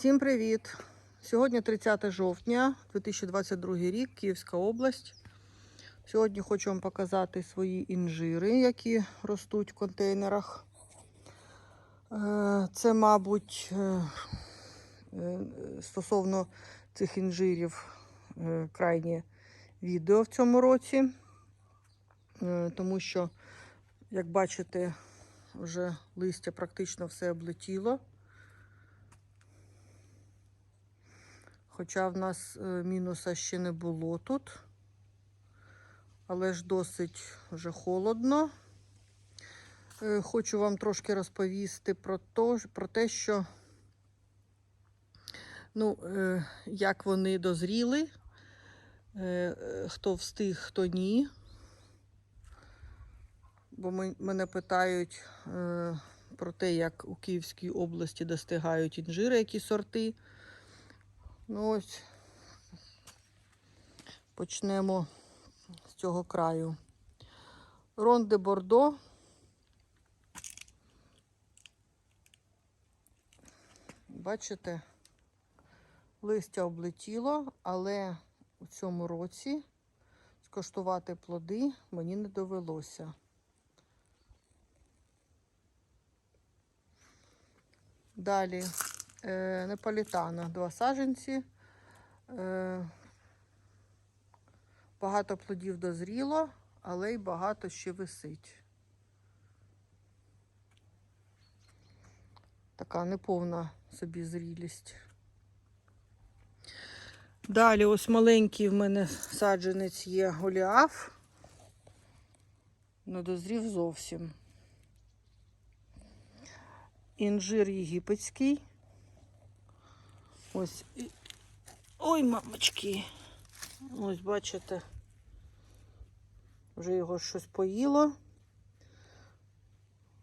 Всім привіт! Сьогодні 30 жовтня 2022 рік, Київська область. Сьогодні хочу вам показати свої інжири, які ростуть в контейнерах. Е, Це, мабуть, е, е, стосовно цих інжирів крайнє відео в цьому році, тому що, як бачите, вже листя практично все облетіло. Хоча в нас е, мінуса ще не було тут, але ж досить вже холодно. Е, Хочу вам трошки розповісти про, то, про те, що ну, е, як вони дозріли, хто встиг, хто ні. Бо мене питають про те, як у Київській області достигають інжири, які сорти. Ну ось почнемо з цього краю. Рон де Бордо. Бачите, листя облетіло, але у цьому році скоштувати плоди мені не довелося. Далі е, Неполітана, два саженці. Е, багато плодів дозріло, але й багато ще висить. Така неповна собі зрілість. Далі ось маленький в мене саджанець є голіаф. Не дозрів зовсім. Інжир єгипетський. Ось. Ой, мамочки. Ось, бачите. Вже його щось поїло.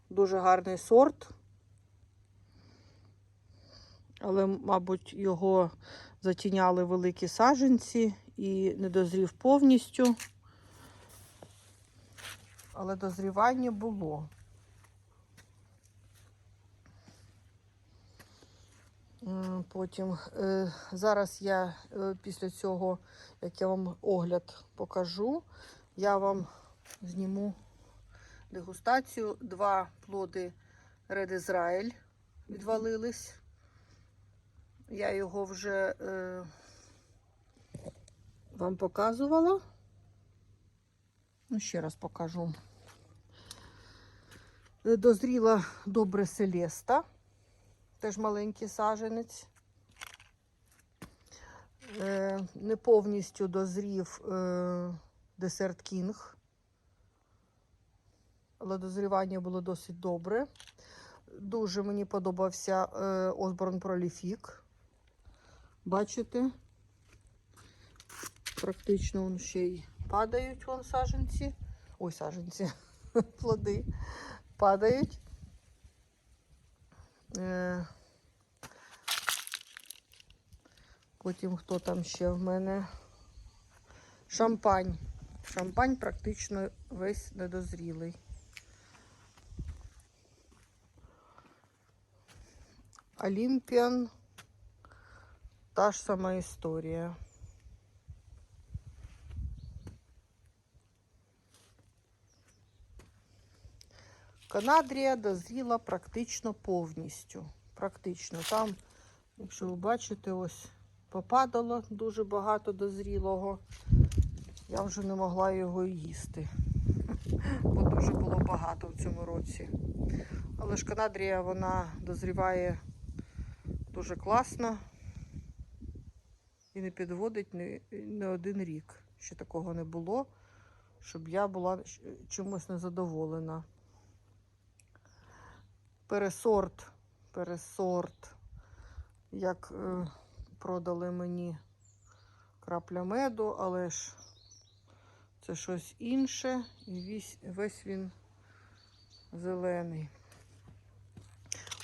Дуже гарний сорт. Але, мабуть, його затіняли великі саджанці і не дозрів повністю. Але дозрівання було. Потім е, зараз я е, після цього, як я вам огляд покажу, я вам зніму дегустацію. Два плоди Red Israel відвалились. Я його вже е, вам показувала. Ну, ще раз покажу. Дозріла добре Селеста теж маленький саженець. Е, не повністю дозрів е, десерт кінг, але дозрівання було досить добре. Дуже мені подобався е, Осборн Проліфік. Бачите? Практично вон ще й падають вон саженці. Ой, саженці, плоди падають. Е, Потім хто там ще в мене? Шампань. Шампань практично весь недозрілий. Олімпіан. Та ж сама історія. Канадрія дозріла практично повністю. Практично. Там, якщо ви бачите, ось попадало дуже багато дозрілого. Я вже не могла його їсти, бо дуже було багато в цьому році. Але ж Канадрія вона дозріває дуже класно і не підводить не, не один рік. Ще такого не було, щоб я була чимось незадоволена пересорт, пересорт, як е, продали мені крапля меду, але ж це щось інше, і весь, весь він зелений.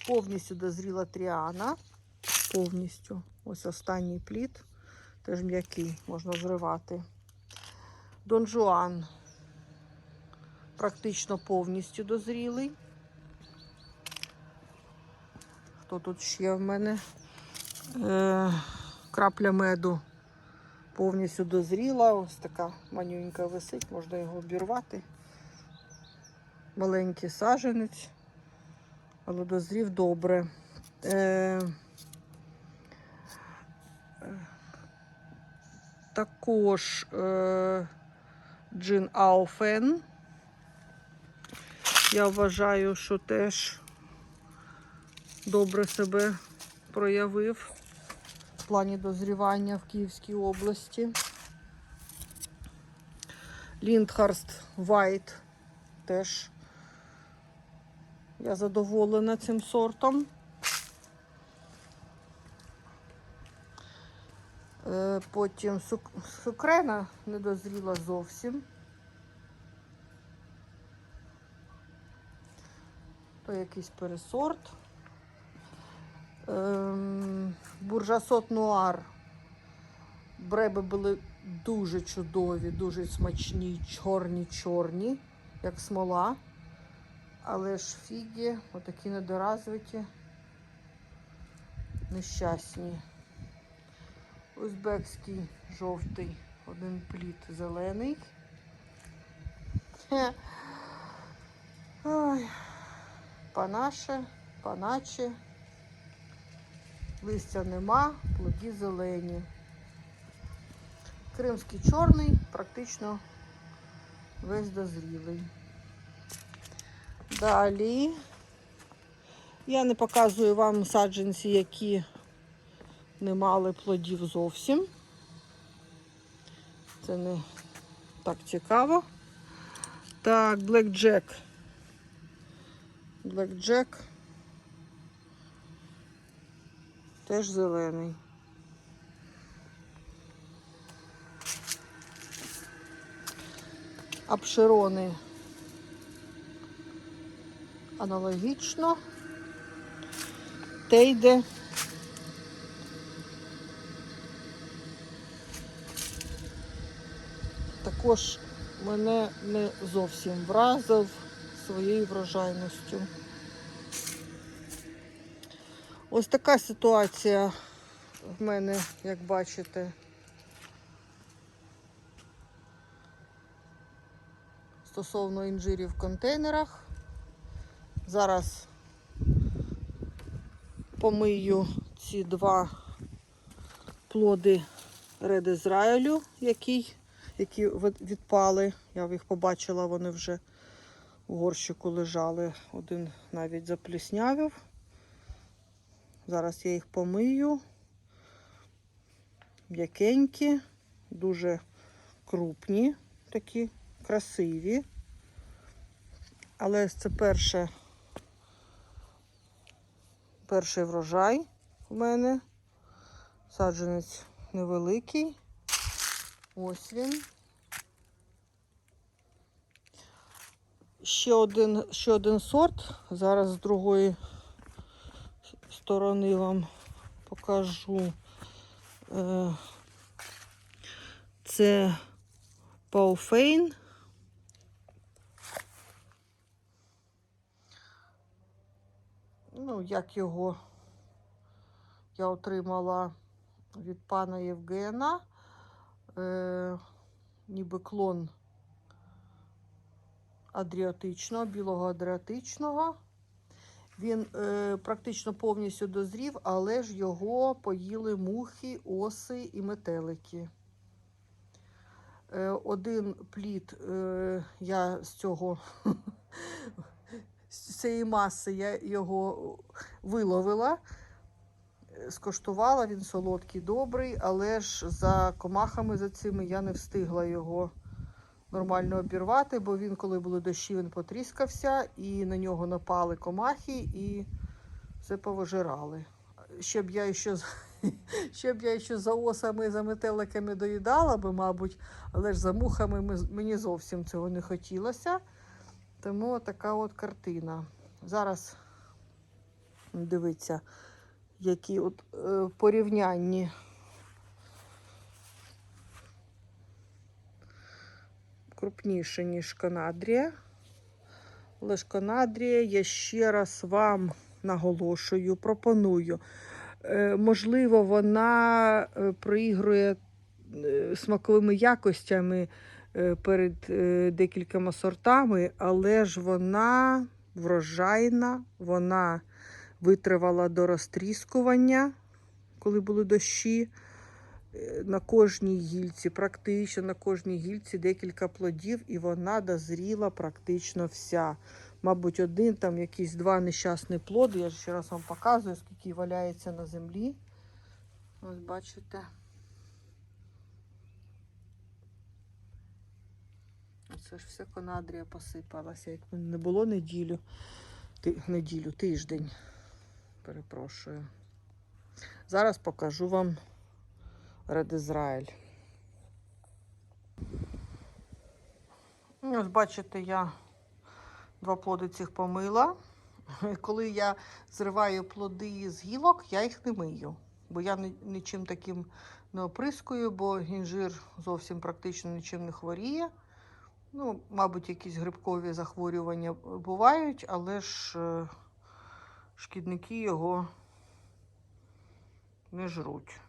Повністю дозріла тріана. Повністю. Ось останній плід, теж м'який, можна зривати. Дон Жуан практично повністю дозрілий. Хто тут ще в мене? Е, крапля меду повністю дозріла. Ось така манюнька висить, можна його обірвати. Маленький саженець, але дозрів добре. Е, також е, джин Ауфен. Я вважаю, що теж добре себе проявив в плані дозрівання в Київській області. Ліндхарст Вайт теж я задоволена цим сортом. Е, Потім сукрена не дозріла зовсім. То якийсь пересорт. Ем, буржасот нуар. Бреби були дуже чудові, дуже смачні, чорні-чорні, як смола. Але ж фіги, отакі недоразвиті, нещасні. Узбекський жовтий, один плід зелений. Ой. Панаше, паначе. Листя нема, плоді зелені. Кримський чорний, практично весь дозрілий. Далі я не показую вам саджанці, які не мали плодів зовсім. Це не так цікаво. Так, Black Jack. Теж зелений. Апшерони аналогічно. Тейде. Також мене не зовсім вразив своєю врожайністю. Ось така ситуація в мене, як бачите. Стосовно інжирів в контейнерах. Зараз помию ці два плоди Ред Ізраїлю, які, які відпали. Я їх побачила, вони вже у горщику лежали. Один навіть запліснявив. Зараз я їх помию. М'якенькі, дуже крупні, такі красиві. Але це перше, перший врожай у мене. Саджанець невеликий. Ось він. Ще один, ще один сорт. Зараз з другої сторони вам покажу. Е, Це Пауфейн. Ну, як його я отримала від пана Євгена, е, ніби клон адріатичного, білого адріатичного. Він е, практично повністю дозрів, але ж його поїли мухи, оси і метелики. Е, один плід е, я з цього з цієї маси я його виловила, скоштувала, він солодкий, добрий, але ж за комахами за цими я не встигла його нормально обірвати, бо він, коли були дощі, він потріскався, і на нього напали комахи і все повижирали. Щоб я ще, щоб я ще за осами, за метеликами доїдала би, мабуть, але ж за мухами мені зовсім цього не хотілося. Тому така от картина. Зараз дивіться, які от е, порівнянні. Крупніше, ніж Канадрія. Але ж Канадрія, я ще раз вам наголошую, пропоную. Е, Можливо, вона е, проігрує е, смаковими якостями перед декількома сортами, але ж вона врожайна, вона витривала до розтріскування, коли були дощі. Е, На кожній гільці, практично на кожній гільці декілька плодів, і вона дозріла практично вся. Мабуть, один там якісь два нещасні плоди. Я ж ще раз вам показую, скільки валяється на землі. Ось бачите. Це ж все конадрія посипалася. Як не було неділю, ти, неділю, тиждень. Перепрошую. Зараз покажу вам Ред Ізраїль. Ось бачите, я два плоди цих помила. Коли я зриваю плоди з гілок, я їх не мию. Бо я нічим таким не оприскую, бо інжир зовсім практично нічим не хворіє. Ну, мабуть, якісь грибкові захворювання бувають, але ж е, шкідники його не жруть.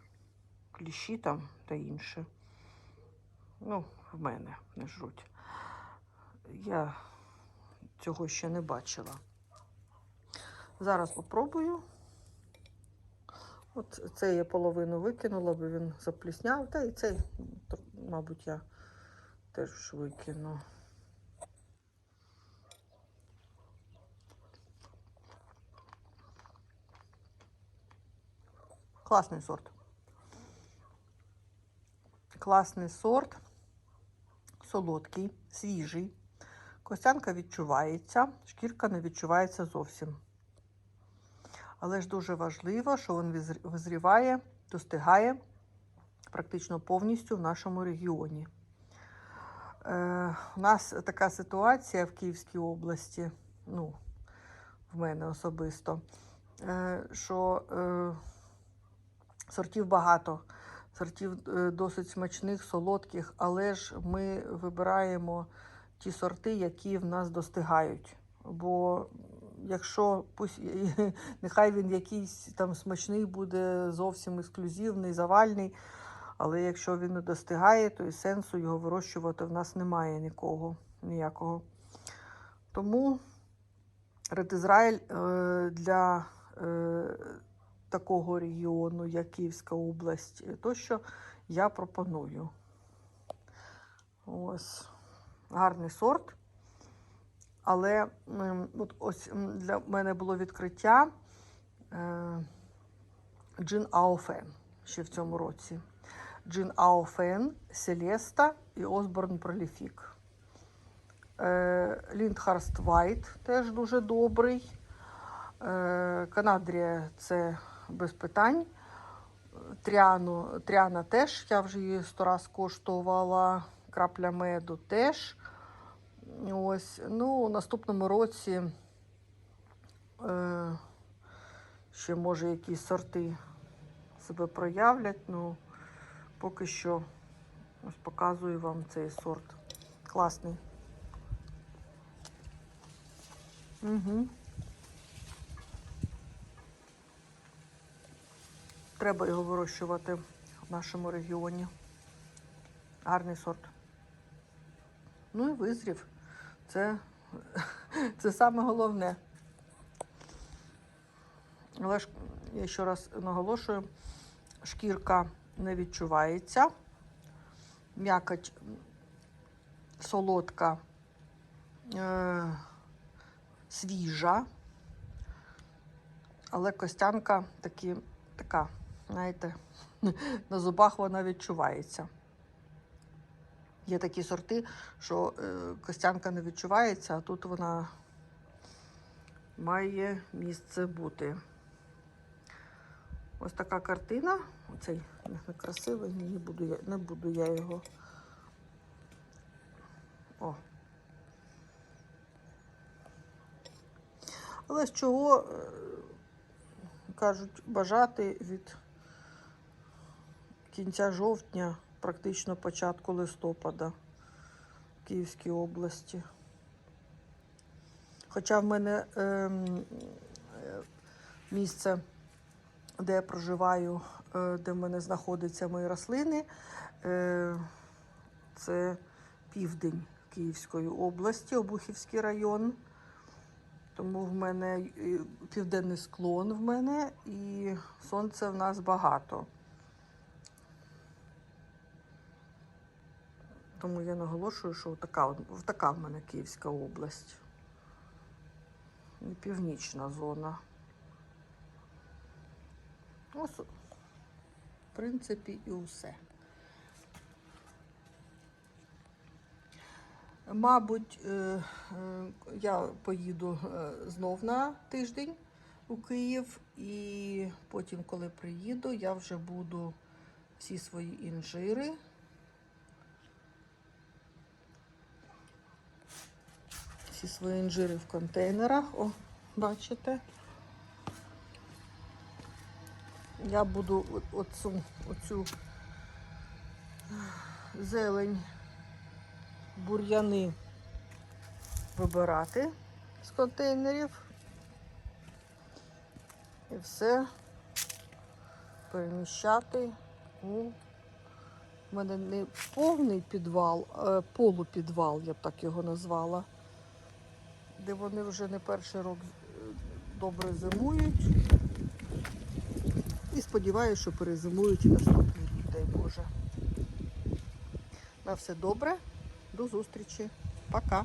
Кліщі там та інше. Ну, в мене не жруть. Я цього ще не бачила. Зараз попробую. От цей я половину викинула, бо він заплісняв. Та і цей, мабуть, я теж викину. Класний сорт. Класний сорт, солодкий, свіжий. Костянка відчувається, шкірка не відчувається зовсім. Але ж дуже важливо, що він визріває, достигає практично повністю в нашому регіоні. Е, у нас така ситуація в Київській області, ну, в мене особисто, е, що е, сортів багато, сортів е, досить смачних, солодких, але ж ми вибираємо ті сорти, які в нас достигають. Бо якщо пусть, нехай він якийсь там смачний буде зовсім ексклюзивний, завальний, але якщо він не достигає, то і сенсу його вирощувати в нас немає нікого, ніякого. Тому Ред Ізраїль е, для е, такого регіону, як Київська область, е, то, що я пропоную. Ось гарний сорт. Але от ось для мене було відкриття е, Джин Ауфен ще в цьому році. Джин Ауфен, Селеста і Осборн Проліфік. Е, Ліндхарст Вайт теж дуже добрий. Канадрія це без питань. Тріану, Тріана теж, я вже її сто раз коштувала. Крапля меду теж. Ось, ну, у наступному році е, ще може якісь сорти себе проявлять. Ну, поки що ось показую вам цей сорт. Класний. Угу. Треба його вирощувати в нашому регіоні. Гарний сорт. Ну і визрів. Це, це саме головне. Але ж я ще раз наголошую, шкірка не відчувається, м'якоть солодка, е, свіжа, але костянка такі, така, знаєте, на зубах вона відчувається. Є такі сорти, що е, костянка не відчувається, а тут вона має місце бути. Ось така картина. Оцей некрасивий, не буду я, не буду я його. О. Але з чого, е, кажуть, бажати від кінця жовтня, практично початку листопада в Київській області. Хоча в мене ем, е, місце де я проживаю, е, де в мене знаходяться мої рослини. Е, Це південь Київської області, Обухівський район. Тому в мене південний склон в мене і сонця в нас багато. Тому я наголошую, що така, така в мене Київська область. І північна зона. Ось, в принципі, і усе. Мабуть, е, е, я поїду е, знов на тиждень у Київ, і потім, коли приїду, я вже буду всі свої інжири. Всі свої інжири в контейнерах. О, бачите? Я буду оцю, оцю зелень бур'яни вибирати з контейнерів і все переміщати у в мене не повний підвал, а полупідвал, я б так його назвала, де вони вже не перший рік е, добре зимують. І сподіваюся, що перезимують і наступний рік, дай Боже. На все добре. До зустрічі. Пока.